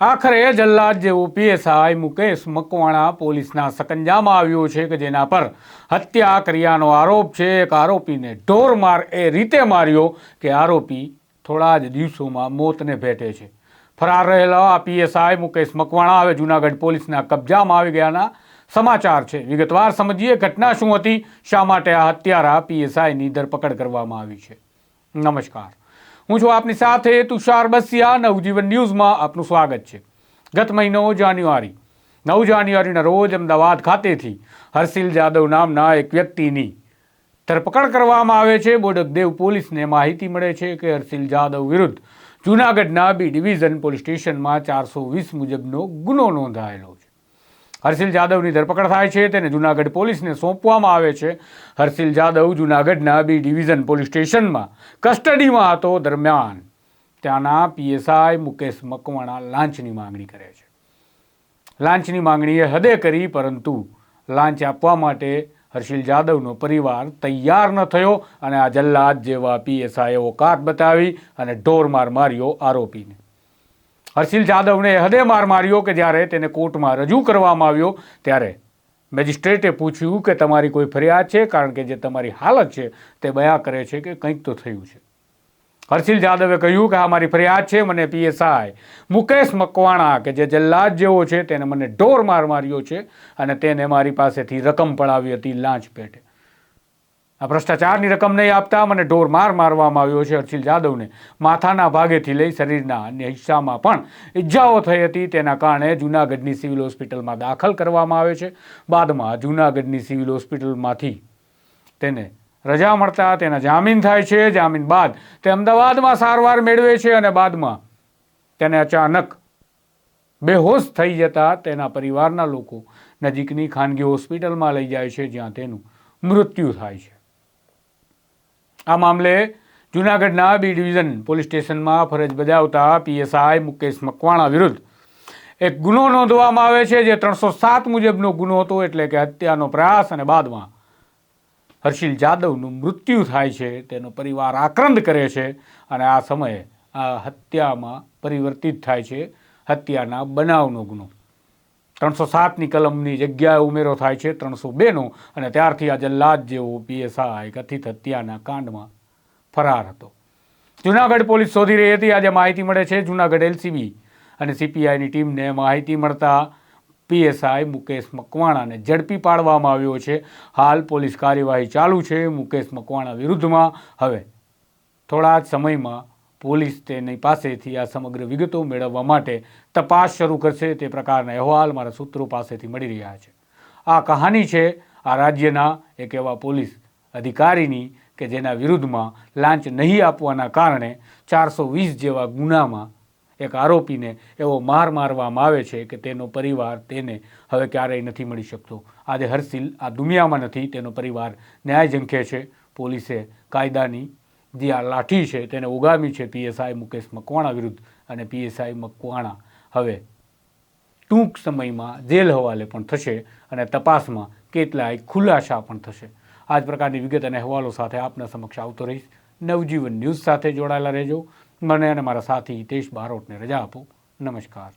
આખરે જલ્લાદ જેવો પીએસઆઈ મુકેશ મકવાણા પોલીસના સકંજામાં આવ્યો છે કે જેના પર હત્યા કર્યાનો આરોપ છે. એક આરોપીને ઢોર માર એ રીતે માર્યો કે આરોપી થોડા જ દિવસોમાં મોતને ભેટે છે. ફરાર રહેલા આ પીએસઆઈ મુકેશ મકવાણા હવે જૂનાગઢ પોલીસના કબજામાં આવી ગયાના સમાચાર છે. વિગતવાર સમજીએ ઘટના શું હતી, શા માટે આ હત્યારા પીએસઆઈની ધરપકડ કરવામાં આવી છે. નમસ્કાર. હું છું આપની સાથે તુષાર બસિયા. નવજીવન ન્યૂઝમાં આપનું સ્વાગત છે. ગત મહિનો જાન્યુઆરી. નવ જાન્યુઆરીના રોજ અમદાવાદ ખાતેથી હર્ષિલ જાદવ નામના એક વ્યક્તિની ધરપકડ કરવામાં આવે છે. બોડકદેવ પોલીસને માહિતી મળે છે કે હર્ષિલ જાદવ વિરુદ્ધ જૂનાગઢના બી ડિવિઝન પોલીસ સ્ટેશનમાં ચારસો વીસ મુજબનો ગુનો નોંધાયેલો હર્ષિલ જાદવની ધરપકડ થાય છે, તેને જૂનાગઢ પોલીસને સોંપવામાં આવે છે. હર્ષિલ જાદવ જૂનાગઢના બી ડિવિઝન પોલીસ સ્ટેશનમાં કસ્ટડીમાં હતો દરમિયાન. ત્યાંના પીએસઆઈ મુકેશ મકવાણા લાંચની માંગણી કરે છે. લાંચની માંગણીએ હદે કરી, પરંતુ લાંચ આપવા માટે હર્ષિલ જાદવનો પરિવાર તૈયાર ન થયો અને આ જલ્લાદ જેવા પીએસઆઈએ ઓકાત બતાવી અને ઢોર માર માર્યો આરોપીને. હર્ષિલ જાદવને હદે માર માર્યો કે જ્યારે તેને કોર્ટમાં રજૂ કરવામાં આવ્યો, ત્યારે મેજિસ્ટ્રેટે પૂછ્યું કે તમારી કોઈ ફરિયાદ છે? કારણ કે જે તમારી હાલત છે, તે બયા કરે છે કે કંઈક તો થયું છે. હર્ષિલ જાદવે કહ્યું કે આ મારી ફરિયાદ છે, મને પીએસઆઈ મુકેશ મકવાણા, કે જે જલ્લાદ જેવો છે, તેને મને ઢોર માર માર્યો છે અને તેને મારી પાસેથી રકમ પડાવી હતી લાંચ પેટે. આ ભ્રષ્ટાચારની રકમ નહીં આપતા મને ઢોરમાર મારવામાં આવ્યો છે હર્ષિલ જાદવને. માથાના ભાગેથી લઈ શરીરના અન્ય હિસ્સામાં પણ ઈજાઓ થઈ હતી. તેના કારણે જૂનાગઢની સિવિલ હોસ્પિટલમાં દાખલ કરવામાં આવે છે. બાદમાં જૂનાગઢની સિવિલ હોસ્પિટલમાંથી તેને રજા મળતા તેના જામીન થાય છે. જામીન બાદ તે અમદાવાદમાં સારવાર મેળવે છે અને બાદમાં તેને અચાનક બેહોશ થઈ જતા તેના પરિવારના લોકો નજીકની ખાનગી હોસ્પિટલમાં લઈ જાય છે, જ્યાં તેનું મૃત્યુ થાય છે. આ મામલે જૂનાગઢના બી ડિવિઝન પોલીસ સ્ટેશનમાં ફરજ બજાવતા પીએસઆઈ મુકેશ મકવાણા વિરુદ્ધ એક ગુનો નોંધવામાં આવે છે જે ત્રણસો સાત મુજબનો ગુનો હતો એટલે કે હત્યાનો પ્રયાસ અને બાદમાં હર્ષિલ જાદવનું મૃત્યુ થાય છે, તેનો પરિવાર આક્રંદ કરે છે અને આ સમયે આ હત્યામાં પરિવર્તિત થાય છે, હત્યાના બનાવનો ગુનો. ત્રણસો સાતની કલમની જગ્યાએ ઉમેરો થાય છે ત્રણસો બેનો અને ત્યારથી આ જલ્લાદ જેવો પીએસઆઈ કથિત હત્યાના કાંડમાં ફરાર હતો. જૂનાગઢ પોલીસ શોધી રહી હતી. આજે માહિતી મળે છે જૂનાગઢ એલસીબી અને સીપીઆઈની ટીમને માહિતી મળતા પીએસઆઈ મુકેશ મકવાણાને ઝડપી પાડવામાં આવ્યો છે. હાલ પોલીસ કાર્યવાહી ચાલુ છે. મુકેશ મકવાણા વિરુદ્ધમાં. હવે થોડા જ સમયમાં પોલીસ તેની પાસેથી આ સમગ્ર વિગતો મેળવવા માટે તપાસ શરૂ કરશે તે પ્રકારના અહેવાલ મારા સૂત્રો પાસેથી મળી રહ્યા છે. આ કહાની છે આ રાજ્યના એક એવા પોલીસ અધિકારીની કે જેના વિરુદ્ધમાં લાંચ નહીં આપવાના કારણે ચારસો વીસ જેવા ગુનામાં એક આરોપીને એવો માર મારવામાં આવે છે કે તેનો પરિવાર તેને હવે ક્યારેય નથી મળી શકતો. આજે હર્ષિલ આ દુનિયામાં નથી, તેનો પરિવાર ન્યાય ઝંખે છે. પોલીસે કાયદાની જે આ લાઠી છે તેને ઉગામી છે પીએસઆઈ મુકેશ મકવાણા વિરુદ્ધ અને પીએસઆઈ મકવાણા હવે ટૂંક સમયમાં જેલ હવાલે પણ થશે અને તપાસમાં કેટલાય ખુલાસા પણ થશે. આ જ પ્રકારની વિગત અને અહેવાલો સાથે આપના સમક્ષ આવતો રહીશ. નવજીવન ન્યૂઝ સાથે જોડાયેલા રહેજો. મને અને મારા સાથી હિતેશ બારોટને રજા આપો. નમસ્કાર.